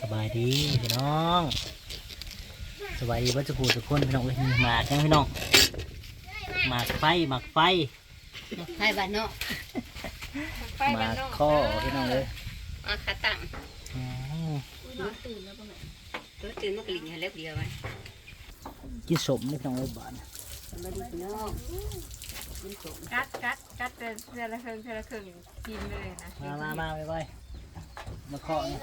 สบายดีพี่น้องสบายดีเว่าจะกูทุกคนพี่น้องเอ้ยหมากยังพี่น้องหมากไฟหมากไฟไทยบ้านเนาะไปหบ้ามานกนอกข้อพี่น้องเลยอาขาตั้งอืมรถตื่นแล้วมันกลิ่นให้เล็บเดียวไหมกินสมพี่น้องเลยบ้านมาดีพี่น้องกินสมกัดกัดกัดเทือละครึ่งเทือละครึ่งกินเลยนะมามามาไปไป มาข้อนี่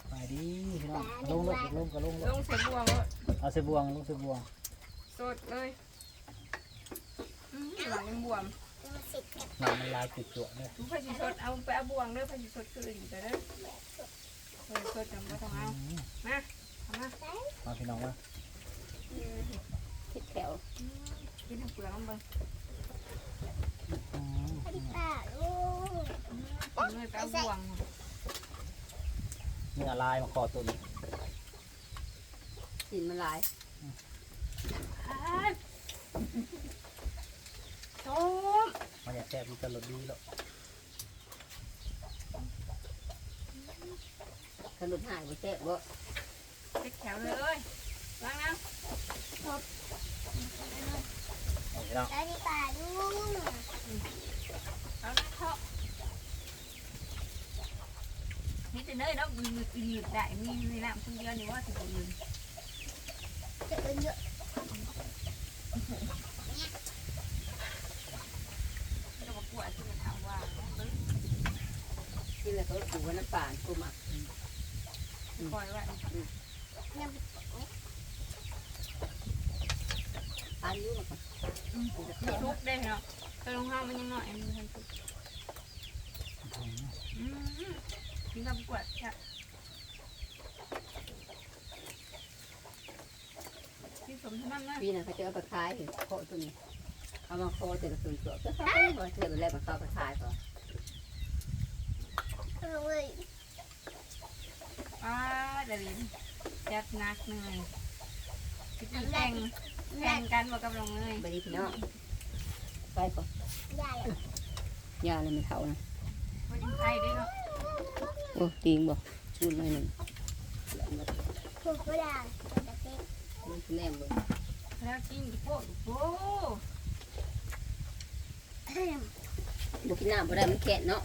สบายดีพี่น้องลงลงลงก็ลงลลงงใส่บวงว่าเอาใส่บวงลงใส่บวงสดเลยอืมหลังมันบวมน้ำมันลายจุดจวดเลยทุกพายิสดเอาไปเอาบวงเด้อพายิสดคืออื่นแต่เด้อเออสดจำไม่ต้องเอาอืมมาเอามามาพี่น้องว่าคิดแถวกินทั้งเปลือกมันเบิ่ง อืมเอา เลยไปเอาบวงเนื้อลายมาคอตัวนี้กินมันหลายต้มมันอยากแซ่บมันจะรสดีแล้วขนมหายไปแซ่บบ่เล็กแถวเลยล้างน้เอาพี่น้องำเอาน้ำเทาะนี่จะเนยเนาะมีมือกินหยุดได้มีมีน้ำคนเดียวนี่ว่าสิบอื่นจะบอกว่าที่มันถามว่าเฮ้ยกินแล้วก็ปูน้ำปลากู หมักคอยว่าทานอยู่มาก่อนทุกได้เนาะแต่ลงห้างมันยังหน่อยมันทันทุ กอืมกินกับกวดจ้ะที่สมทำนั่นปีนั้นเขาจะเอาไปขายโคตัวนี้เอามาโคแต่ละส่วนตัวก็เขาไปเทื่อไปแล้วมันเข้าไปขายก่อนอ่าเดี๋ยวนี้จัดนักหน่อยคิดแข่งแข่งกันบอกกับลงเลยไปดีพี่น้องไปก่อนยาเลยไม่เท่านะวันไทยด้วยเนาะโอ้ตีงบ่ชุนหน่อยหนึ่งมันแนมเลยแล้วกินโคตรโอ้บุกินน้ำบ่ได้มันแข็งเนาะ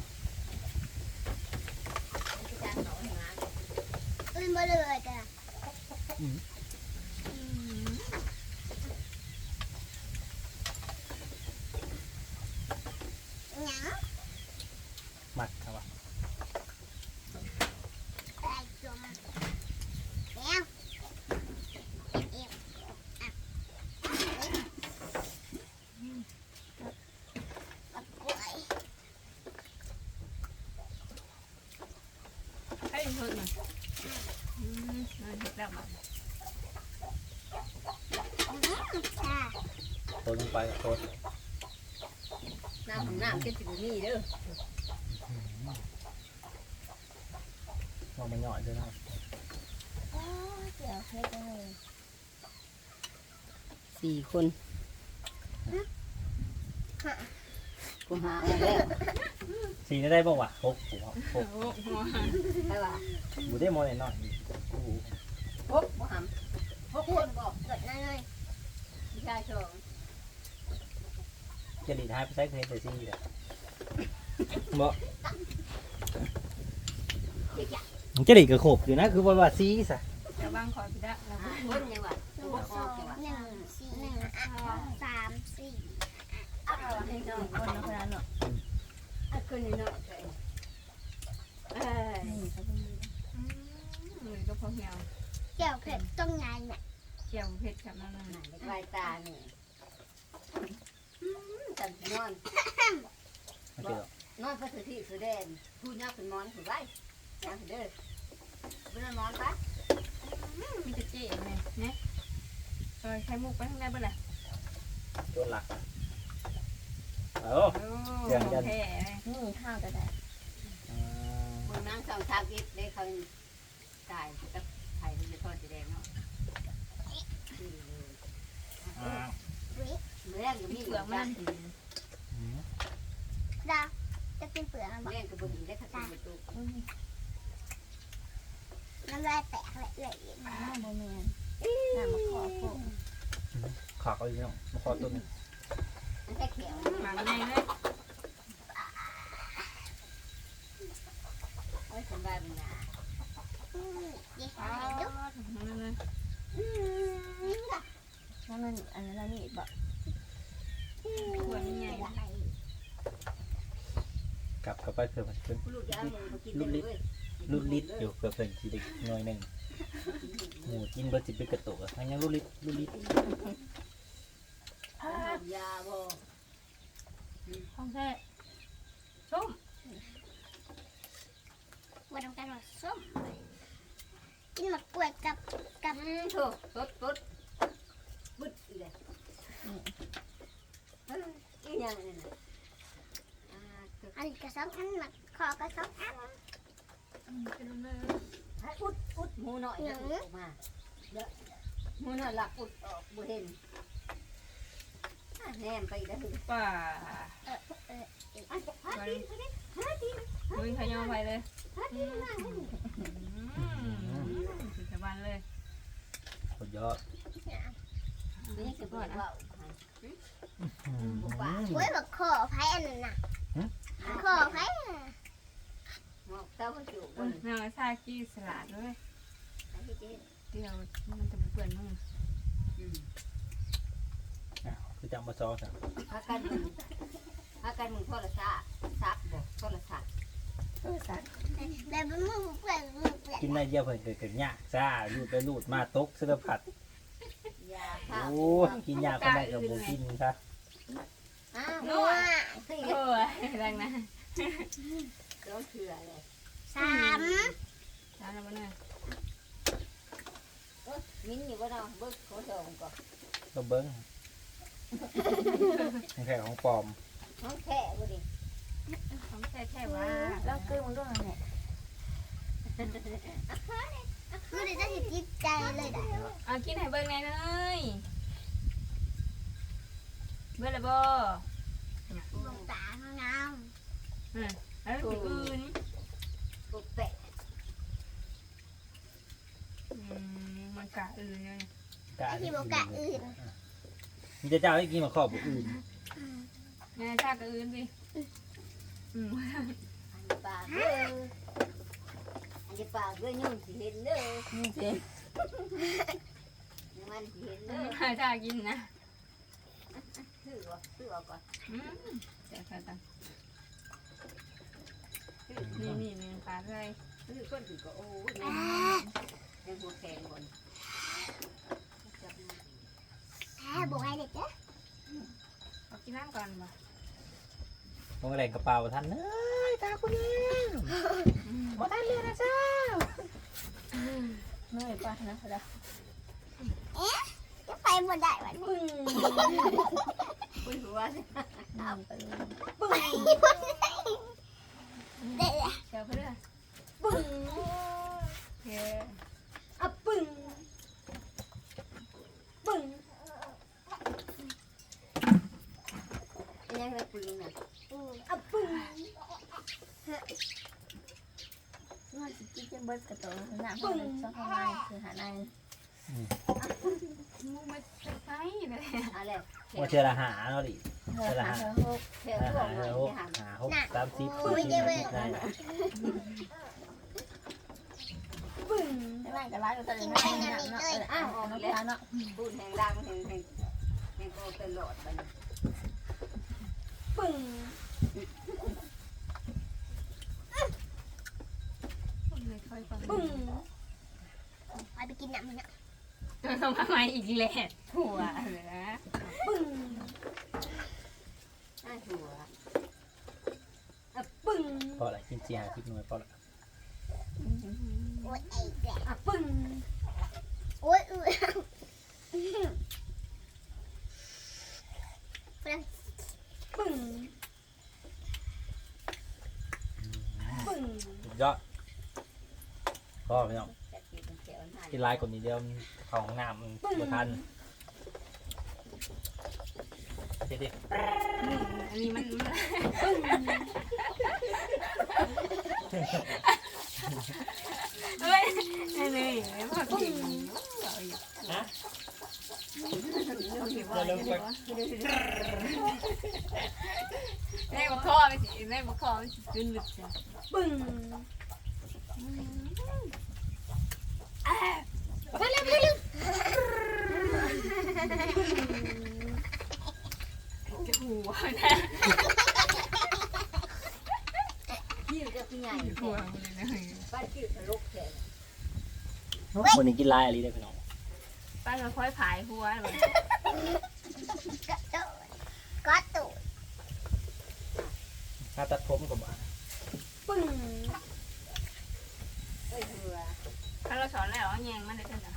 หมักครับว่า ให้เพิ่มหน่อยอืมเอาเห็ดแล้วมา โตลงไปโตดน้ำของน้ำเจ็ดสิบนี่เด้อมองมันหย่อยด้วยนะสี่คนกูหาเอาแล้วสีได้ได้บ่วะหกหัวหโอ้กโหหัวใช่ป่ะบูได้มอเลยน้อยโอ้โหพกบ่หำพกคนบอกเกิดนั่นเลยพี่ชายชง จะดีดให้ไปใช้เคยแต่ซีเลยบ่มันจะดีกับขบอยู่นะคือว่าว่าซีสะจะวางคอยไปได้แล้วหาคนยังวะหนึ่งสองหนึ่งสี่หนึ่งสามสี่ให้น้องคนนะคนนั้นเนาะอะคนนี้เนาะเอ้ย อืมมือก็พอเหี่ยว เกี่ยวเผ็ดต้องไงเนี่ย เกี่ยวเผ็ดกับนั่น ไหน น่ะ ลายตาเนี่ยจันนอน ไม่เกี่ยวน อนพระสุธีสุแดนพูดยากเป็นมอนถือไว้ยังเด้อเป็นนอนปะอืมมีแต่เจ๊เลยเนี่ยเออใช้มุกไปข้างในเบ่ล่ะตัวหลักเอ้าโอ้เสียงยัน แท้เลยนี่ข้าวก็ได้อ่ามึงนั่งสองชากิฟได้เขาตายกับไข่ที่จะทอดสีแดงเนาะอ่าเมื่อแรกอยู่มีนี่เปลือกมัน อืมดาว จะกินเปลือกมันเมื่อแรกกับบนหินได้ขัดประตูำลายแตกเลยเลยอ้าวโมเมนน้ำมาขอโปะขากเอาอีกน้องมาขอตัวหนึงมันแค่เขียวหมักไงเลยโอ้ยสบายมันนะยี่อ๋ห้ออดุนั่นเลยแล้วมันอันนั้นเรานี่บ่ขวดมันใหญ่ กลับเข้าไปเพื่อมันเป็นลูกยาหมูมากินเลยลูกลิดอยู่เพื่อเพิ่นสิได้หน่อยหนึงหมูกินบ่สิเป็นกระตุกอะอันยังลูกลิดลูกลิดยาบ่ห้องแท้ส้มวันทำการหมดส้มกินหมกกล้วยกับกับถูกตุ๊ดตุ๊ดบึดเลยอีหยังนี่นะอ่า อันกระสองอันหมักคอกระสองอันเป็นเลยให้อุดอุดหมูหน่อยนะอุดออกมาเด้อหมูหน่อยหลักอุดออกบ่เห็นอะแนมไปได้อป่าอะหาตีนเขาดิหาตีนมึงขยอไปเลยหาตีนมาให้สุดบันเลยสุดยอดนี่สิบ่ว่าอืมกล้วยหมักคอไผ่อันนั้นน่ะ คอไผ่หมอกเต้าก็จุบนแมวซากี้สลัดด้วยเดี๋ยวมันจะเปื่อนมึงอืมอ้าวคือจังมาซอสอะพากันมึงพากันมึงโทรศัพท์ซับบ่โทรศัพท์เออสัตว์แล้วมันมือเปื่อนมือเปื่อนกินได้เดียวเพิ่นเกิดเกิดยากซ่าลูดไปลูดมาตกเสารพัดโอ้กินยากก็ได้กับบ่กินซะอ้าว นัวสี่เออแรงนะแล้วเถื่อเลยสามทานแล้วมันเนี่ยเอ้ยมิ้นอยู่บ่เนาะเบิ่งเขาส่งก่อนก็เบิ้งแค่ของปลอมน้องแท้บ่ดิของแท้แท้ว่าแล้วคือมันก็แหละมือเดี๋ยวจะจิตใจเลยได้เอากินให้เบิ่งแน่เลยเบิ่งเลยบ่ ดวงตาข้างน้ แล้วสิอื่นปุกแตะมันกะอื่นเลยำไอ้ที่บอกกะอื่นมีแต่เจ้าให้กินมาขอบอื่นแม่ชากะอื่นสิอืมอันปากเด้ออันปากเด้อยุ่งสิเห็นเด้อนี่สิมันสิเห็นเด้อชากินนะซื้อบ่ซื้อเอาก่อนอืมเดี๋ยวใส่ตัง นี่นี่นี่ปลาอะไรซื้อคนถือก็โอ้ยยังยังหัวแข็งบ่นจับมาแพ้บอกให้เด็กเด้อเอากินน้ำก่อนบ่มองแรกระเป๋าท่านเอ้ยตาคุณเองบ่ทันเรียนนะเจ้าเมื่อยป่ะนะเจ๊ะจะไปบ่ได้วันปึ้ปึ้งหัวสิน้ำไปเลยปึ้งเด็ก เดี๋ยวเพื่อนปึ้งโอเคอะปึ้งปึ้งยังไงปึ้งน่ะอะปึ้งว่าจะกินจะเบิดกระโตน้ำมันสักเท่าไรคือหาใน มูมาใช้เลยอะไรว่าเชื่อละหาเนาะดิเธอหาเธอหกเที่ยวหาหาหกหาหกสามสิบสี่สิบได้ปึ้งไม่ก็ร้ายก็จะเลยไม่ได้น้ำเนาะอ้าวออกมาแล้วเนาะบุญแห่งดังแห่งแห่งแห่งโตตลอดไปปึ้ง ไม่ค่อยฟัง ปึ้ง ไปไปกินน้ำมันอะ ต้อง มาใหม่อีกแล้วผัวเลยนะปึ้งน่าหัวอะปึ้งพอละกินสี่หาสิบหน่วยพอละ โอ้ยไอ้แดก อะปึ้ง โอ้ยอือ ปึ้งปึ้ง สุดยอดพ่อพี่น้อง กินหลายคนนี้เดียวมันเข้าห้องน้ำมันบ่ทันเด็ดอันนี้มันๆเฮ้ยนี่นี่ไม่พอกินฮะแม่บอกคอไปสิแม่บอกคอไปสิขึ้นลึกจ้ะปึ้ง ไปเร็วไปเร็ว จะหัวนะ ยิ้วจะเป็นไง หัวเลยนะ ป้าจิ้วทะลุแขน วันนี้กินลายอะไรได้พี่น้องป้าจะค่อยผายหัวเลยกระโดดก็ตูดถ้าตัดผมกับบ้าปึ้งเอ้ยเหือถ้าเราสอนแล้วแยงมันได้กันนะ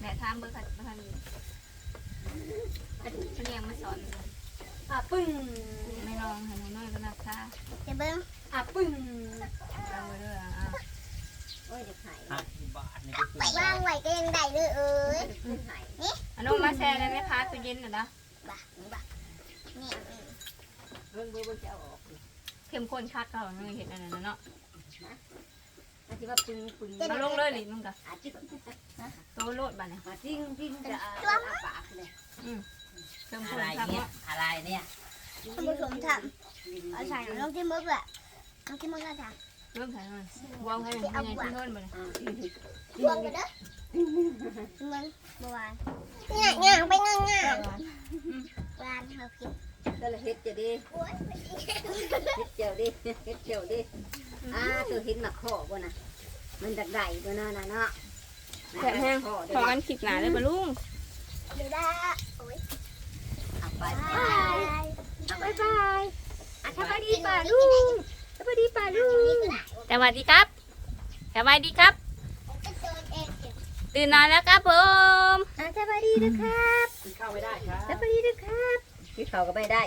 แม่ทำเบอร์ขัดเบอร์ขัดฉันยังไม่สอนอะปึ้งไม่ลองให้หนูน้อยก็นักค่ะเดี๋ยวเบิ้งอะปึ้ง เอาไว้ด้วยอะ โอ้ยเด็ก หายห้าสิบบาทนี่ก็คือวางไว้ก็ยังได้เลยเอ้ยเด็กหายอันนู้นมาแช่ได้ไหมคะตู้เย็นน่ะนะบ้าบ้านี่เบิ่งเบิ่งเบิ่งจะเอาออกเข้มข้นคัดเขาไม่เห็นอันนั้นเนาะอันที่ว่าปึ้งปึ้งมาลงเลยหลิมึงกะอาจิ้มโตโลดบ้านเนี่ยมาจิ้งจิ้งจะอาปากเลยเข้มข้อะนไรคัดเนี่ยเนาะอะไรเนี่ยท่านผู้ชมทำเอาใส่ลงที่มือเลยลงที่มือกันค่ะ เริ่มถ่ายหน่อยวางให้มันยังที่โน่นไปเลยรวมกันเด้อมึงเมื่อวานง่ายง่ายไปง่ายง่ายวานเขาคิดก็เลยเฮ็ดเจะดีโอ้ยเฮ็ดเจียวดิเฮ็ดเจียวดิอ่าตัวเห็นมาขอบ่นะมันดักได้บ่น่ะนะเนาะแซ่บแห้งขอกันขีดหนาเลยปะลุงเดี๋ยวได้โอ้ยเอาไปบายเอาไปบายอะสวัสดีป่าลุง สวัสดีป่าลุงสวัสดีครับสวัสดีครับก็โดนเองตื่นนอนแล้วครับผมอะสวัสดีนะครับเข้าไม่ได้ครับสวัสดีนะครับพี่เขาก็ไม่ได้